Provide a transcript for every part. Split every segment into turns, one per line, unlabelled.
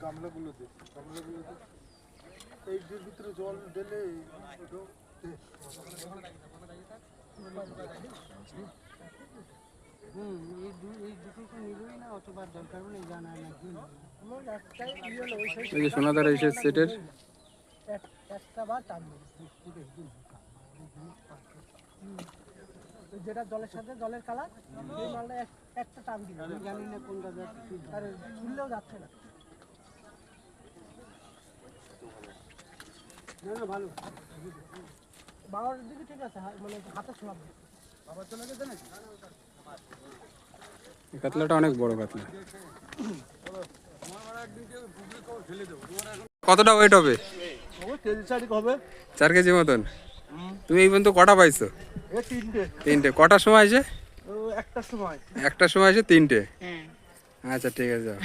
গামলাগুলোতে গামলাগুলোতে এইটির ভিতরে জল ঢেলে
হুম এই এই দুটোকে নিলই না অতবার দরকার নেই জানা না
এই যে সোনাদার ইসের সিটের।
এক- একটা বার টানবে। যেটা জলের সাথে জলের কালার সেই মালটা একটা টান দিবে। আমি জানি না আর ঝুললেও যাচ্ছে না। না না ভালো। বাবার দিকে ঠিক আছে মানে হাতে ছোঁয়াবে বাবার চলে গেছে নাকি?
এই কাতলাটা অনেক বড় কাতলা। কতটা ওয়েট হবে। চার কেজি মতন? তুমি এই পর্যন্ত কটা পাইছো?
তিনটে।
তিনটে। কটার সময় আছে?
একটা সময়।
আছে তিনটে? আচ্ছা ঠিক আছে যাও।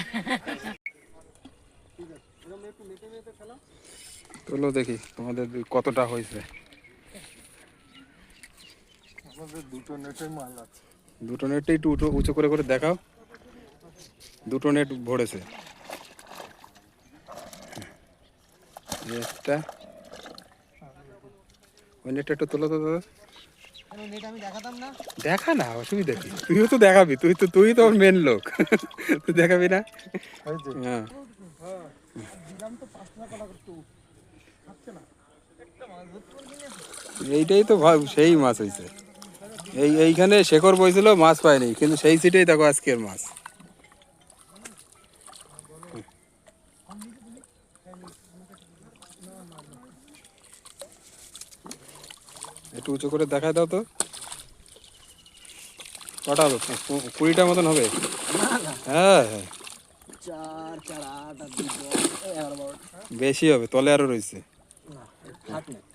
তোলো দেখি তোমাদের কতটা হয়েছে।
দুটো নেটে মাল আছে।
দুটো একটু উঁচু উঁচু করে করে দেখাও। দুটো নেট ভরেছে। একটা ওই নেটটা একটু তোলো তো দাদা।
কেন নেট আমি দেখাতাম না।
দেখা না অসুবিধা কি? তুইও তো দেখাবি তুই তো তুই তো মেন লোক। তুই দেখাবি না? হ্যাঁ
দিলাম তো পাঁচ লাখ টাকা করতে থাকছে না
এইটাই তো সেই মাছ হয়েছে এই এইখানে শেখর বইছিল মাছ পায়নি কিন্তু সেই সিটেই দেখো আজকের মাছ। একটু উঁচু করে দেখায় দাও তো। কটা হবে কুড়িটা মতন হবে? হ্যাঁ হ্যাঁ। বেশি হবে তলে আরও রয়েছে।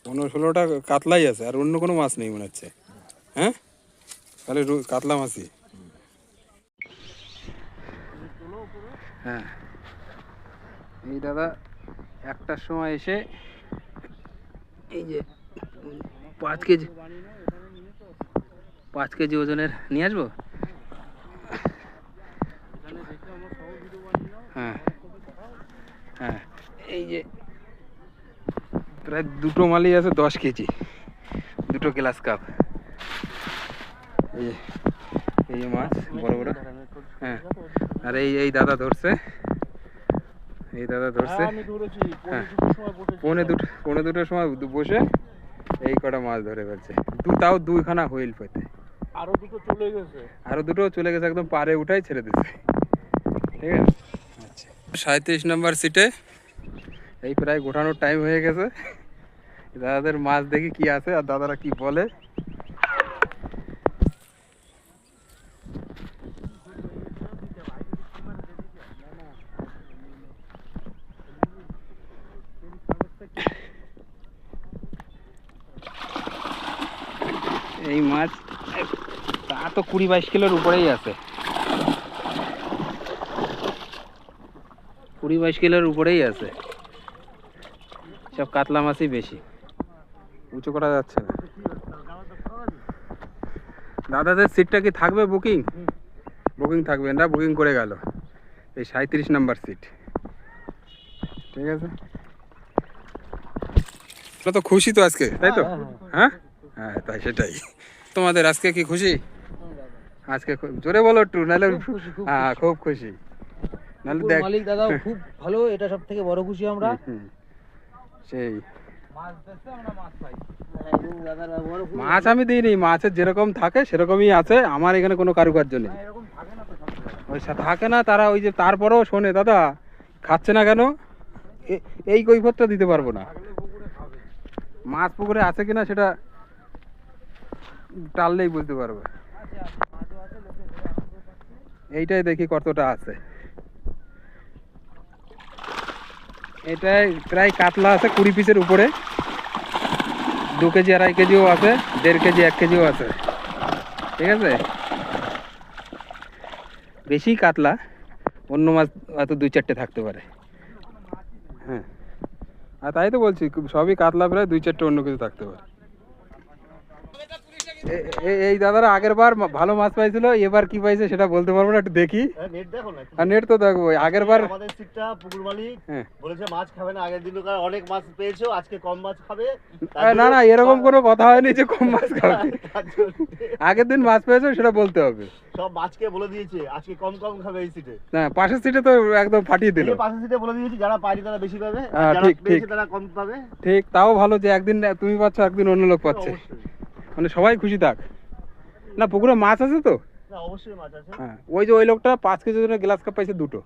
পনেরো ষোলোটা কাতলাই আছে আর অন্য কোনো মাছ নেই মনে হচ্ছে। হ্যাঁ? তাহলে কাতলা মাছই। হ্যাঁ। এই দাদা একটার সময় এসে এই যে পাঁচ কেজি। পাঁচ কেজি ওজনের নিয়ে আসব? হ্যাঁ। হ্যাঁ। এই যে প্রায় দুটো মালই আছে দশ কেজি। দুটো গ্লাস কাপ। এই যে এই যে মাছ বড় বড়। হ্যাঁ। আর এই এই দাদা ধরছে। এই দাদা ধরছে। হ্যাঁ।
দুটোর
পৌনে দুটো পৌনে দুটোর সময় বসে এই কটা মাছ ধরে ফেলছে। দু তাও দুইখানা হুইল পেতে।
আরও দুটো চলে গেছে।
আরও দুটো চলে গেছে একদম পারে উঠাই ছেড়ে দিছে। ঠিক আছে? আচ্ছা। সাঁত্রিশ নম্বর সিটে। এই প্রায় গোটানোর টাইম হয়ে গেছে। দাদাদের মাছ দেখি কি আছে আর দাদারা কি বলে। এই মাছ তা তো কুড়ি বাইশ কিলোর উপরেই আছে। কুড়ি বাইশ কিলোর উপরেই আছে। সব কাতলা মাছই বেশি। উঁচু করা যাচ্ছে না। দাদাদের সিটটা কি থাকবে বুকিং বুকিং থাকবে না বুকিং করে গেল। এই সাঁত্রিশ নাম্বার সিট ঠিক আছে? তো খুশি তো আজকে তাই তো? হ্যাঁ? হ্যাঁ তাই সেটাই। তোমাদের আজকে কি খুশি? আজকে জোরে বলো একটু নাহলে হ্যাঁ খুব খুশি। নাহলে দেখ
মালিক দাদা খুব ভালো এটা সব থেকে বড় খুশি আমরা।
সেই। মাছ আমি দিইনি মাছের যেরকম থাকে সেরকমই আছে আমার এখানে কোনো কারুকার্য নেই।
থাকে না
ওই থাকে না তারা ওই যে তারপরেও শোনে দাদা খাচ্ছে না কেন? এই কৈফতটা দিতে পারব না। মাছ পুকুরে আছে কিনা সেটা টানলেই বুঝতে পারবে। এইটাই দেখি কতটা আছে। এটাই প্রায় কাতলা আছে কুড়ি পিসের উপরে। দু কেজি, আড়াই কেজিও আছে, দেড় কেজি, এক কেজিও আছে। ঠিক আছে? বেশি কাতলা, অন্য মাছ হয়তো দুই চারটে থাকতে পারে। হ্যাঁ। আর তাই তো বলছি, সবই কাতলা, প্রায় দুই চারটে অন্য কিছু থাকতে পারে। এই দাদারা আগের বার ভালো মাছ পাইছিল এবার কি পাইছে সেটা বলতে পারব না একটু দেখি।
নেট
তো দেখব আগের বার
আমাদের সিটটা পুকুর মালিক
হ্যাঁ।
বলেছে মাছ খাবে না আগের দিন অনেক মাছ পেয়েছ আজকে কম মাছ খাবে।
না না এরকম কোনো কথা হয়নি যে কম মাছ খাবে। আগের দিন মাছ পেয়েছ সেটা বলতে হবে।
সব মাছকে বলে দিয়েছে আজকে কম কম খাবে এই সিটে।
না পাশের সিটে তো একদম ফাটিয়ে দিল।
পাশের সিটে বলে দিয়েছি যারা পায়নি তারা বেশি পাবে
হ্যাঁ,
যারা
ঠিক,
পেয়েছে
ঠিক।
তারা কম পাবে।
ঠিক তাও ভালো যে একদিন তুমি পাচ্ছ একদিন অন্য লোক পাচ্ছে। মানে সবাই খুশি থাক। না পুকুরে মাছ আছে তো?
অবশ্যই মাছ আছে।
হ্যাঁ ওই যে ওই লোকটা পাঁচ কেজি জন্য গ্লাস কাপ পাইছে দুটো।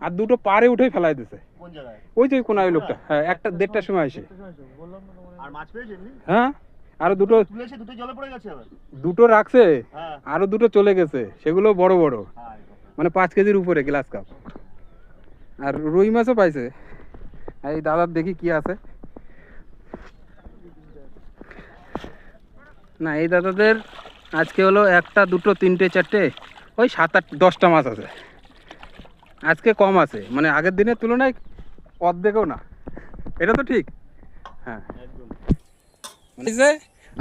আর দুটো পারে উঠেই ফেলাই দিছে।
কোন জায়গায়?
ওই যে কোন ওই লোকটা। হ্যাঁ একটা দেড়টার সময় আসে।
আর মাছ পেয়েছেন নি?
হ্যাঁ আরও দুটো
দুটো জলে পড়ে গেছে
দুটো রাখছে
হ্যাঁ।
আরও দুটো চলে গেছে। সেগুলো বড় বড়। মানে পাঁচ কেজির উপরে গ্লাস কাপ। আর রুই মাছও পাইছে। এই দাদার দেখি কি আছে। না এই দাদাদের আজকে হলো একটা দুটো তিনটে চারটে ওই সাত আট দশটা মাছ আছে। আজকে কম আছে মানে আগের দিনের তুলনায় অর্ধেকও না। এটা তো ঠিক? হ্যাঁ।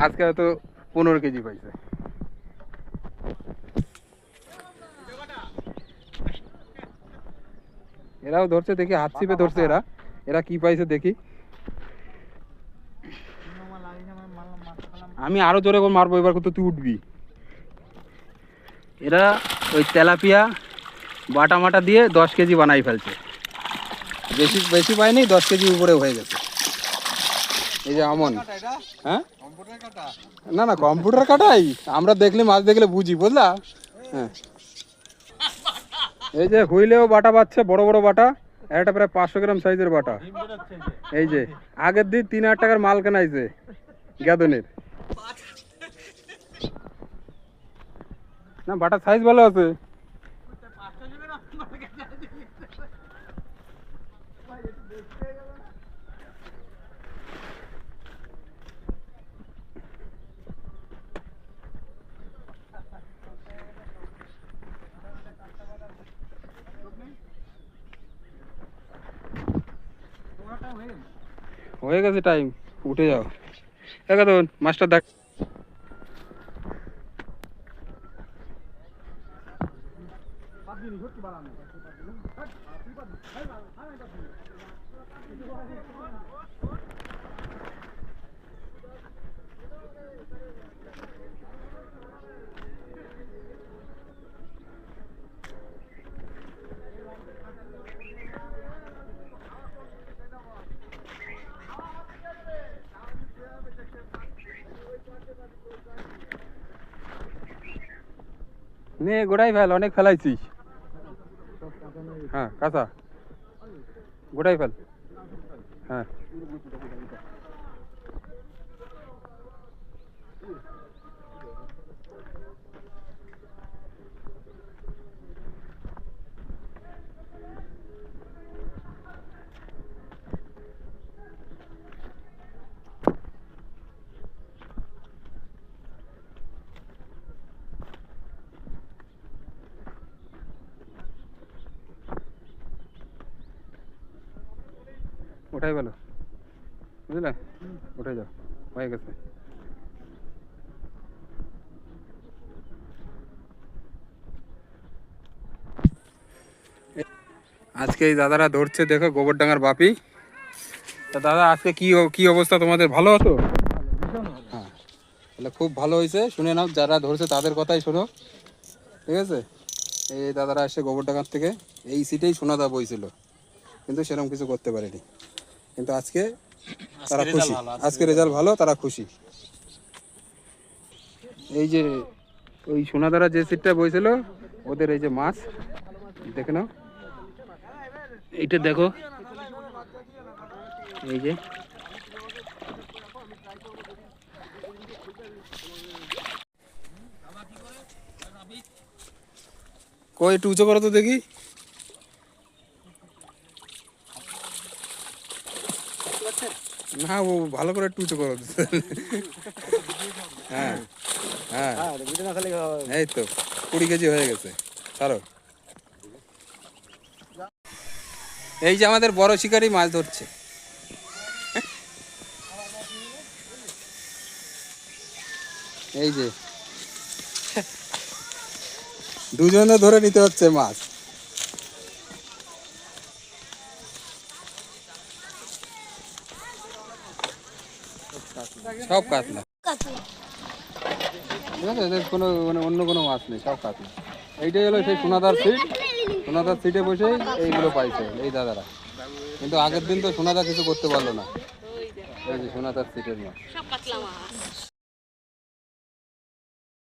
আজকে হয়তো পনেরো কেজি পাইছে। এরাও ধরছে দেখি হাত ছিপে ধরছে এরা। এরা কি পাইছে দেখি। আমি আরও জোরে মারবো, এবার কিন্তু তুই উঠবি। এরা ওই তেলাপিয়া বাটা মাটা দিয়ে দশ কেজি বানাই ফেলছে। বেশি বেশি পায়নি দশ কেজি উপরে হয়ে গেছে। এই যে আমন। হ্যাঁ? না না, কম্পিউটার কাটাই। আমরা দেখলে, মাছ দেখলে বুঝি, বুঝলা? হ্যাঁ। এই যে হুইলেও বাটা পাচ্ছে, বড় বড় বাটা। একটা প্রায় পাঁচশো গ্রাম সাইজের বাটা। এই যে, আগের দিন তিন হাজার টাকার মাল কেনাইছে, গ্যাদনের। না বাটার সাইজ ভালো আছে। হয়ে গেছে টাইম উঠে যাও। মাস্টার দেখ। নে গোড়াই ফেল অনেক ফেলাইছিস হ্যাঁ কাঁচা। গোটাই ফেল। হ্যাঁ। ওটাই ভালো। বুঝলে? উঠে যাও হয়ে গেছে। আজকে এই দাদারা ধরছে, দেখো, গোবরডাঙ্গার বাপি। তা দাদা, আজকে কি কি অবস্থা তোমাদের? ভালো আছো? হ্যাঁ তাহলে খুব ভালো হয়েছে। শুনে নাও, যারা ধরছে তাদের কথাই শোনো। ঠিক আছে? এই দাদারা এসে গোবরডাঙ্গার থেকে, এই সিটেই সোনাদা বইছিল কিন্তু সেরকম কিছু করতে পারেনি। কিন্তু আজকে তারা খুশি। আজকে রেজাল্ট ভালো তারা খুশি। এই যে ওই সোনাদারা যে সিটটা বইছিল ওদের এই যে মাছ দেখে নাও। এইটা দেখো। এই যে। কয় একটু উঁচু করো তো দেখি। না ও ভালো করে একটু উঁচু করো হ্যাঁ হ্যাঁ। এই তো কুড়ি কেজি হয়ে গেছে। ছাড়ো। এই যে আমাদের বড় শিকারি মাছ ধরছে। এই যে। দুজনে ধরে নিতে হচ্ছে মাছ। সব কাতলা এদের কোনো মানে অন্য কোনো মাছ নেই, সব কাতলা এইটাই হলো সেই সোনাদার সিট সোনাদার সিটে বসেই এইগুলো পাইছে, এই দাদারা। কিন্তু আগের দিন তো সোনাদা কিছু করতে পারল না। এই যে সোনাদার সিটের
মাছ।